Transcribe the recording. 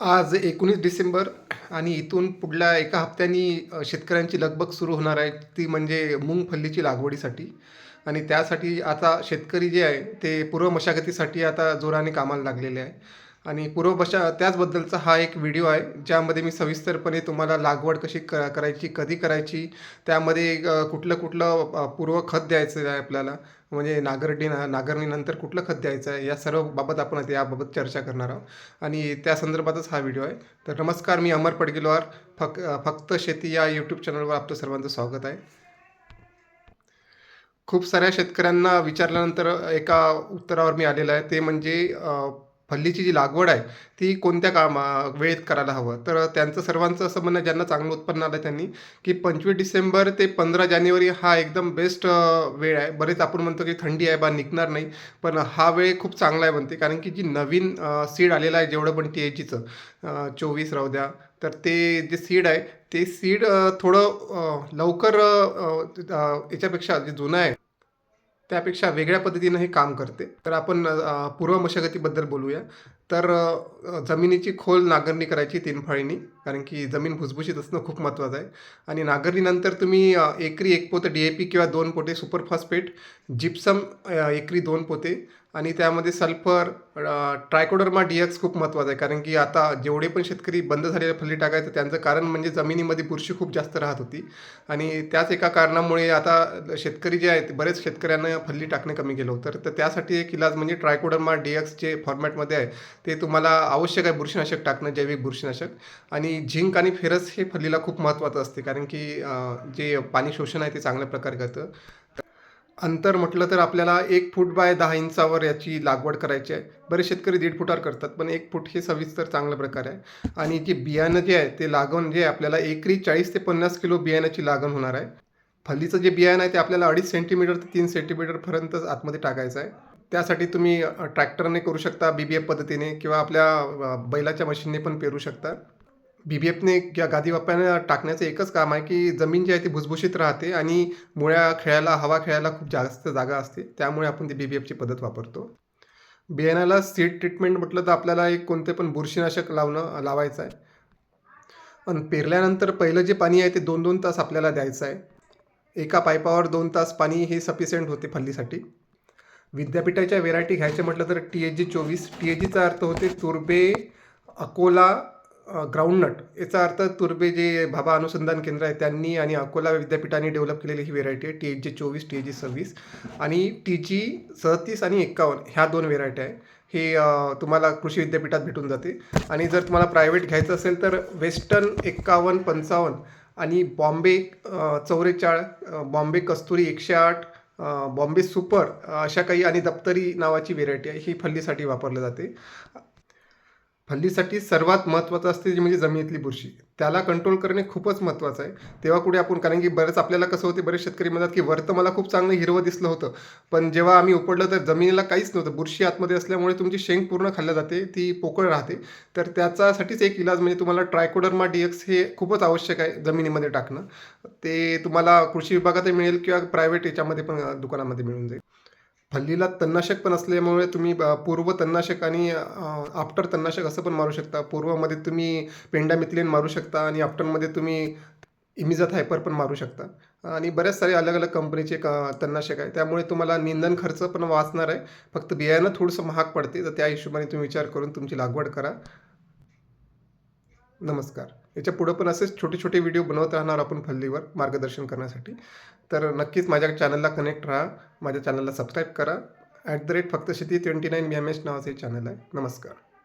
आज एकोणीस डिसेंबर आणि इथून पुढल्या एका हप्त्यानी शेतकऱ्यांची लगबग सुरू होणार आहे ती म्हणजे मुंगफल्लीची लागवडीसाठी. आणि त्यासाठी आता शेतकरी जे आहे ते पूर्व मशागतीसाठी आता जोराने कामाला लागलेले आहे. आणि पूर्व त्याचबद्दलचा हा एक व्हिडिओ आहे ज्यामध्ये मी सविस्तरपणे तुम्हाला लागवड कशी क करायची कधी करायची त्यामध्ये कुठलं कुठलं पूर्व खत द्यायचं आहे आपल्याला म्हणजे नागरडी नागरणीनंतर कुठलं खत द्यायचं आहे या सर्व बाबत आपण याबाबत चर्चा करणार आहोत. आणि त्या संदर्भातच हा व्हिडिओ आहे. तर नमस्कार मी अमर पडगिलवार फक फक्त शेती या यूट्यूब चॅनलवर आपलं सर्वांचं स्वागत आहे. खूप साऱ्या शेतकऱ्यांना विचारल्यानंतर एका उत्तरावर मी आलेलं आहे. ते म्हणजे फल्लीची जी लागवड आहे ती कोणत्या कामा वेळेत करायला हवं? तर त्यांचं सर्वांचं असं म्हणणं ज्यांना चांगलं उत्पन्न आलं त्यांनी की पंचवीस डिसेंबर ते पंधरा जानेवारी हा एकदम बेस्ट वेळ आहे. बरेच आपण म्हणतो की थंडी आहे बा निघणार नाही पण हा वेळ खूप चांगला आहे म्हणते. कारण की जी नवीन सीड आलेलं आहे जेवढं पण टी एचीचं चोवीस राहू द्या तर ते जे सीड आहे ते सीड थोडं लवकर याच्यापेक्षा जे जुनं आहे त्यापेक्षा वेगळ्या पद्धतीनं हे काम करते. तर आपण पूर्व मशागतीबद्दल बोलूया. तर जमिनीची खोल नांगरणी करायची तीन फाळीनी कारण की जमीन भुसभुशीत असणं खूप महत्त्वाचं आहे. आणि नांगरणीनंतर तुम्ही एकरी एक पोतं डी ए पी किंवा दोन पोते सुपरफॉस्फेट जिप्सम एकरी दोन पोते आणि त्यामध्ये सल्फर ट्रायकोडर्मा डी एक्स खूप महत्त्वाचं आहे. कारण की आता जेवढे पण शेतकरी बंद झालेले फल्ली टाकायचं त्यांचं कारण म्हणजे जमिनीमध्ये बुरशी खूप जास्त राहत होती. आणि त्याच एका कारणामुळे आता शेतकरी जे आहेत बरेच शेतकऱ्यांना फल्ली टाकणे कमी केलं होतं. तर त्यासाठी एक इलाज म्हणजे ट्रायकोडर्मा डी एक्स जे फॉर्मॅटमध्ये आहे ते तुम्हाला आवश्यक आहे बुरशीनाशक टाकणं जैविक बुरशीनाशक. आणि झिंक आणि फेरस हे फल्लीला खूप महत्त्वाचं असते. कारण की जे पाणी शोषण आहे ते चांगल्या प्रकारे करतं. अंतर म्हटलं तर आपल्याला एक फूट बाय दहा इंचावर याची लागवड करायची आहे. बरेच शेतकरी दीड फुटावर करतात पण एक फूट हे सविस्तर चांगल्या प्रकारे आहे. आणि जे बियाणं जे आहे ते लागवण जे आहे आपल्याला एकरी चाळीस ते पन्नास किलो बियाण्याची लागण होणार आहे. फल्लीचं जे बियाणं आहे ते आपल्याला अडीच सेंटीमीटर ते तीन सेंटीमीटरपर्यंत आतमध्ये टाकायचं आहे. त्यासाठी तुम्ही ट्रॅक्टरने करू शकता बी बी एफ पद्धतीने किंवा आपल्या बैलाच्या मशीनने पण पेरू शकता. बी बी एफने किंवा गादी बाप्याने टाकण्याचं एकच काम आहे की जमीन जी आहे ती भुसभुशीत राहते आणि मुळ्या खेळायला हवा खेळायला खूप जास्त जागा असते. त्यामुळे आपण ती बी बी एफची पद्धत वापरतो. बियाण्याला सीड ट्रीटमेंट म्हटलं तर आपल्याला एक कोणते पण बुरशीनाशक लावणं लावायचं आहे. आणि पेरल्यानंतर पहिलं जे पाणी आहे ते दोन दोन तास आपल्याला द्यायचं आहे. एका पाईपावर दोन तास पाणी हे सफिशियंट होते फल्लीसाठी. विद्यापीठाच्या व्हेरायटी घ्यायच्या म्हटलं तर टी एच जी चोवीस. टी एच जीचा अर्थ होते तुर्बे अकोला ग्राउंडनट याचा अर्थ तुर्बे जे भाभा अनुसंधान केंद्र आहे त्यांनी आणि अकोला विद्यापीठाने डेव्हलप केलेली ही व्हेरायटी आहे टी एच जी चोवीस टी एच जी सव्वीस आणि टी जी सदतीस आणि एक्कावन्न ह्या दोन व्हेरायटी आहे. हे तुम्हाला कृषी विद्यापीठात भेटून जाते आणि जर तुम्हाला प्रायव्हेट घ्यायचं असेल तर वेस्टर्न एक्कावन्न पंचावन्न आणि बॉम्बे चौवेचाळ बॉम्बे कस्तुरी एकशे आठ बॉम्बे सुपर अशा काही आणि दप्तरी नावाची व्हेरायटी आहे ही फल्लीसाठी वापरली जाते. फल्लीसाठी सर्वात महत्त्वाचं असते जी म्हणजे जमिनीतली बुरशी. त्याला कंट्रोल करणे खूपच महत्त्वाचं आहे. तेव्हा कुठे आपण कारण की बरेच आपल्याला कसं होते बरेच शेतकरी म्हणतात की वरतं मला खूप चांगलं हिरवं दिसलं होतं. पण जेव्हा आम्ही उपडलं तर जमिनीला काहीच नव्हतं. बुरशी आतमध्ये असल्यामुळे तुमची शेंग पूर्ण खाल्ल्या जाते ती पोकळ राहते. तर त्याच्यासाठीच एक इलाज म्हणजे तुम्हाला ट्रायकोडर्मा डीएक्स हे खूपच आवश्यक आहे जमिनीमध्ये टाकणं. ते तुम्हाला कृषी विभागातही मिळेल किंवा प्रायव्हेट याच्यामध्ये पण दुकानामध्ये मिळून जाईल. फल्लीला तणनाशक पण असल्यामुळे तुम्ही पूर्व तणनाशक आणि आफ्टर तणनाशक असं पण मारू शकता. पूर्वमध्ये तुम्ही पेंडामिथलिन मारू शकता आणि आफ्टरमध्ये तुम्ही इमिजात हायपर पण मारू शकता. आणि बऱ्याच सारे अलग अलग कंपनीचे क तणनाशक आहे त्यामुळे तुम्हाला निंदन खर्च पण वाचणार आहे. फक्त बियाणं थोडंसं महाग पडते तर त्या हिशोबाने तुम्ही विचार करून तुमची लागवड करा. नमस्कार. याच्या पुढं पण असेच छोटे छोटे व्हिडिओ बनवत राहणार आपण फल्लीवर मार्गदर्शन करण्यासाठी. तर नक्कीच माझ्या चॅनलला कनेक्ट राहा माझ्या चॅनलला सबस्क्राईब करा. ॲट द रेट फक्त शेती twenty nine B M S नावाचं हे चॅनल आहे. नमस्कार.